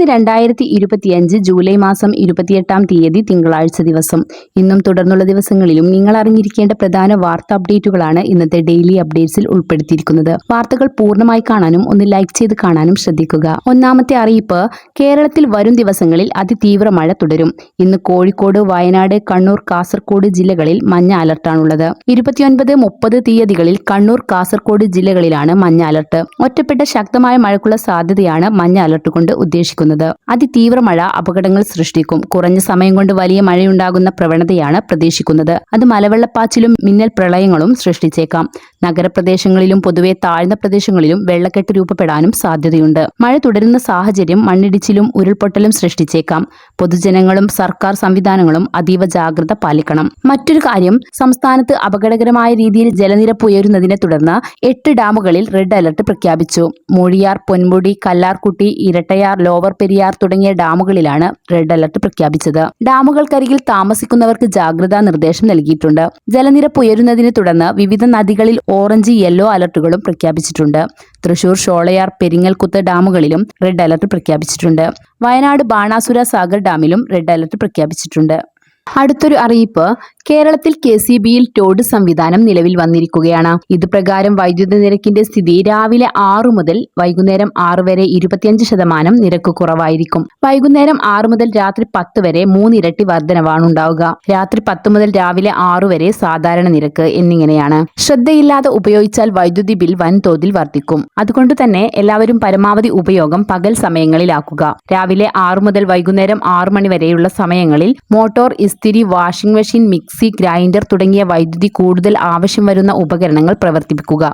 ഇന്ന് രണ്ടായിരത്തി ഇരുപത്തിയഞ്ച് ജൂലൈ മാസം ഇരുപത്തിയെട്ടാം തീയതി തിങ്കളാഴ്ച ദിവസം. ഇന്നും തുടർന്നുള്ള ദിവസങ്ങളിലും നിങ്ങൾ അറിഞ്ഞിരിക്കേണ്ട പ്രധാന വാർത്താ അപ്ഡേറ്റുകളാണ് ഇന്നത്തെ ഡെയിലി അപ്ഡേറ്റ്സിൽ ഉൾപ്പെടുത്തിയിരിക്കുന്നത്. വാർത്തകൾ പൂർണമായി കാണാനും ഒന്ന് ലൈക്ക് ചെയ്ത് കാണാനും ശ്രദ്ധിക്കുക. ഒന്നാമത്തെ അറിയിപ്പ് കേരളത്തിൽ വരും ദിവസങ്ങളിൽ അതിതീവ്ര മഴ തുടരും. ഇന്ന് കോഴിക്കോട് വയനാട് കണ്ണൂർ കാസർകോട് ജില്ലകളിൽ മഞ്ഞ അലർട്ടാണുള്ളത്. ഇരുപത്തിയൊൻപത് മുപ്പത് തീയതികളിൽ കണ്ണൂർ കാസർകോട് ജില്ലകളിലാണ് മഞ്ഞ അലർട്ട്. ഒറ്റപ്പെട്ട ശക്തമായ മഴയ്ക്കുള്ള സാധ്യതയാണ് മഞ്ഞ അലർട്ട് കൊണ്ട് ഉദ്ദേശിക്കുന്നത്. അതിതീവ്ര മഴ അപകടങ്ങൾ സൃഷ്ടിക്കും. കുറഞ്ഞ സമയം കൊണ്ട് വലിയ മഴയുണ്ടാകുന്ന പ്രവണതയാണ് പ്രതീക്ഷിക്കുന്നത്. അത് മലവെള്ളപ്പാച്ചിലും മിന്നൽ പ്രളയങ്ങളും സൃഷ്ടിച്ചേക്കാം. നഗരപ്രദേശങ്ങളിലും പൊതുവെ താഴ്ന്ന പ്രദേശങ്ങളിലും വെള്ളക്കെട്ട് രൂപപ്പെടാനും സാധ്യതയുണ്ട്. മഴ തുടരുന്ന സാഹചര്യം മണ്ണിടിച്ചിലും ഉരുൾപൊട്ടലും സൃഷ്ടിച്ചേക്കാം. പൊതുജനങ്ങളും സർക്കാർ സംവിധാനങ്ങളും അതീവ ജാഗ്രത പാലിക്കണം. മറ്റൊരു കാര്യം സംസ്ഥാനത്ത് അപകടകരമായ രീതിയിൽ ജലനിരപ്പ് ഉയരുന്നതിനെ തുടർന്ന് എട്ട് ഡാമുകളിൽ റെഡ് അലർട്ട് പ്രഖ്യാപിച്ചു. മൂഴിയാർ പൊന്മുടി കല്ലാർകുട്ടി ഇരട്ടയാർ ലോവർ പെരിയാർ തുടങ്ങിയ ഡാമുകളിലാണ് റെഡ് അലർട്ട് പ്രഖ്യാപിച്ചത്. ഡാമുകൾക്കരികിൽ താമസിക്കുന്നവർക്ക് ജാഗ്രതാ നിർദ്ദേശം നൽകിയിട്ടുണ്ട്. ജലനിരപ്പ് ഉയരുന്നതിനെ തുടർന്ന് വിവിധ നദികളിൽ ഓറഞ്ച് യെല്ലോ അലർട്ടുകളും പ്രഖ്യാപിച്ചിട്ടുണ്ട്. തൃശൂർ ഷോളയാർ പെരിങ്ങൽകുത്ത് ഡാമുകളിലും റെഡ് അലർട്ട് പ്രഖ്യാപിച്ചിട്ടുണ്ട്. വയനാട് ബാണാസുര സാഗർ ഡാമിലും റെഡ് അലർട്ട് പ്രഖ്യാപിച്ചിട്ടുണ്ട്. അടുത്തൊരു അറിയിപ്പ്. കേരളത്തിൽ കെ സി ബിയിൽ ടോഡ് സംവിധാനം നിലവിൽ വന്നിരിക്കുകയാണ്. ഇത് പ്രകാരം വൈദ്യുത നിരക്കിന്റെ സ്ഥിതി രാവിലെ ആറു മുതൽ വൈകുന്നേരം ആറ് വരെ ഇരുപത്തിയഞ്ച് ശതമാനം നിരക്ക് കുറവായിരിക്കും. വൈകുന്നേരം ആറ് മുതൽ രാത്രി പത്ത് വരെ മൂന്നിരട്ടി വർധനവാണ് ഉണ്ടാവുക. രാത്രി പത്ത് മുതൽ രാവിലെ ആറു വരെ സാധാരണ നിരക്ക് എന്നിങ്ങനെയാണ്. ശ്രദ്ധയില്ലാതെ ഉപയോഗിച്ചാൽ വൈദ്യുതി ബിൽ വൻതോതിൽ വർദ്ധിക്കും അതുകൊണ്ട് തന്നെ എല്ലാവരും പരമാവധി ഉപയോഗം പകൽ സമയങ്ങളിലാക്കുക. രാവിലെ ആറു മുതൽ വൈകുന്നേരം ആറു മണി വരെയുള്ള സമയങ്ങളിൽ മോട്ടോർ ഇസ്തിരി വാഷിംഗ് മെഷീൻ മിക്സി ഗ്രൈൻഡർ തുടങ്ങിയ വൈദ്യുതി കൂടുതൽ ആവശ്യം വരുന്ന ഉപകരണങ്ങൾ പ്രവർത്തിപ്പിക്കുക.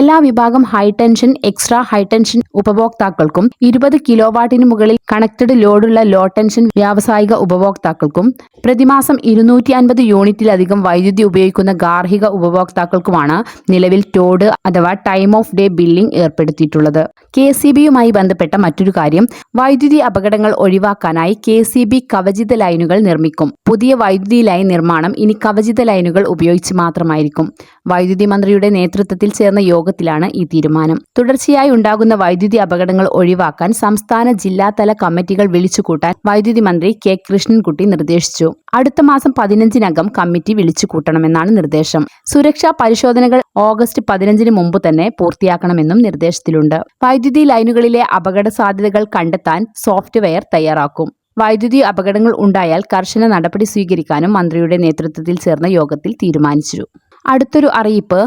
എല്ലാ വിഭാഗം ഹൈടെൻഷൻ എക്സ്ട്രാ ഹൈടെൻഷൻ ഉപഭോക്താക്കൾക്കും ഇരുപത് കിലോ വാട്ടിന് മുകളിൽ കണക്റ്റഡ് ലോഡുള്ള ലോ ടെൻഷൻ വ്യാവസായിക ഉപഭോക്താക്കൾക്കും പ്രതിമാസം ഇരുന്നൂറ്റി അൻപത് യൂണിറ്റിലധികം വൈദ്യുതി ഉപയോഗിക്കുന്ന ഗാർഹിക ഉപഭോക്താക്കൾക്കുമാണ് നിലവിൽ ടോഡ് അഥവാ ടൈം ഓഫ് ഡേ ബില്ലിംഗ് ഏർപ്പെടുത്തിയിട്ടുള്ളത്. കെ സി ബിയുമായി ബന്ധപ്പെട്ട മറ്റൊരു കാര്യം വൈദ്യുതി അപകടങ്ങൾ ഒഴിവാക്കാനായി കെ സി ബി കവചിത ലൈനുകൾ നിർമ്മിക്കും. പുതിയ വൈദ്യുതി ലൈൻ നിർമ്മാണം ഇനി കവചിത ലൈനുകൾ ഉപയോഗിച്ച് മാത്രമായിരിക്കും. വൈദ്യുതി മന്ത്രിയുടെ നേതൃത്വത്തിൽ ചേർന്ന യോഗത്തിലാണ് ഈ തീരുമാനം. തുടർച്ചയായി ഉണ്ടാകുന്ന വൈദ്യുതി അപകടങ്ങൾ ഒഴിവാക്കാൻ സംസ്ഥാന ജില്ലാതല കമ്മിറ്റികൾ വിളിച്ചുകൂട്ടാൻ വൈദ്യുതി മന്ത്രി കെ കൃഷ്ണൻകുട്ടി നിർദ്ദേശിച്ചു. അടുത്ത മാസം പതിനഞ്ചിനകം കമ്മിറ്റി വിളിച്ചുകൂട്ടണമെന്നാണ് നിർദ്ദേശം. സുരക്ഷാ പരിശോധനകൾ ഓഗസ്റ്റ് പതിനഞ്ചിന് മുമ്പ് തന്നെ പൂർത്തിയാക്കണമെന്നും നിർദ്ദേശത്തിലുണ്ട്. വൈദ്യുതി ലൈനുകളിലെ അപകട സാധ്യതകൾ കണ്ടെത്താൻ സോഫ്റ്റ്വെയർ തയ്യാറാക്കും. വൈദ്യുതി അപകടങ്ങൾ ഉണ്ടായാൽ കർശന നടപടി സ്വീകരിക്കാനും മന്ത്രിയുടെ നേതൃത്വത്തിൽ ചേർന്ന യോഗത്തിൽ തീരുമാനിച്ചു. അടുത്തൊരു അറിയിപ്പ്.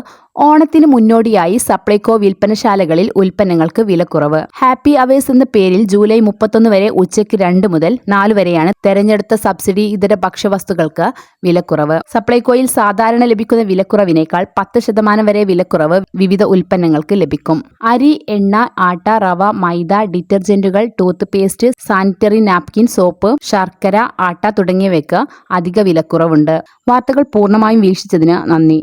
ഓണത്തിന് മുന്നോടിയായി സപ്ലൈകോ വിൽപ്പനശാലകളിൽ ഉൽപ്പന്നങ്ങൾക്ക് വിലക്കുറവ്. ഹാപ്പി അവേഴ്സ് എന്ന പേരിൽ ജൂലൈ മുപ്പത്തൊന്ന് വരെ ഉച്ചയ്ക്ക് രണ്ട് മുതൽ നാല് വരെയാണ് തെരഞ്ഞെടുത്ത സബ്സിഡി ഇതര ഭക്ഷ്യവസ്തുക്കൾക്ക് വിലക്കുറവ്. സപ്ലൈകോയിൽ സാധാരണ ലഭിക്കുന്ന വിലക്കുറവിനേക്കാൾ പത്ത് ശതമാനം വരെ വിലക്കുറവ് വിവിധ ഉൽപ്പന്നങ്ങൾക്ക് ലഭിക്കും. അരി എണ്ണ ആട്ട റവ മൈദ ഡിറ്റർജന്റുകൾ toothpaste sanitary napkin soap ശർക്കര ആട്ട തുടങ്ങിയവയ്ക്ക് അധിക വിലക്കുറവുണ്ട്. വാർത്തകൾ പൂർണമായും വീക്ഷിച്ചതിന് നന്ദി.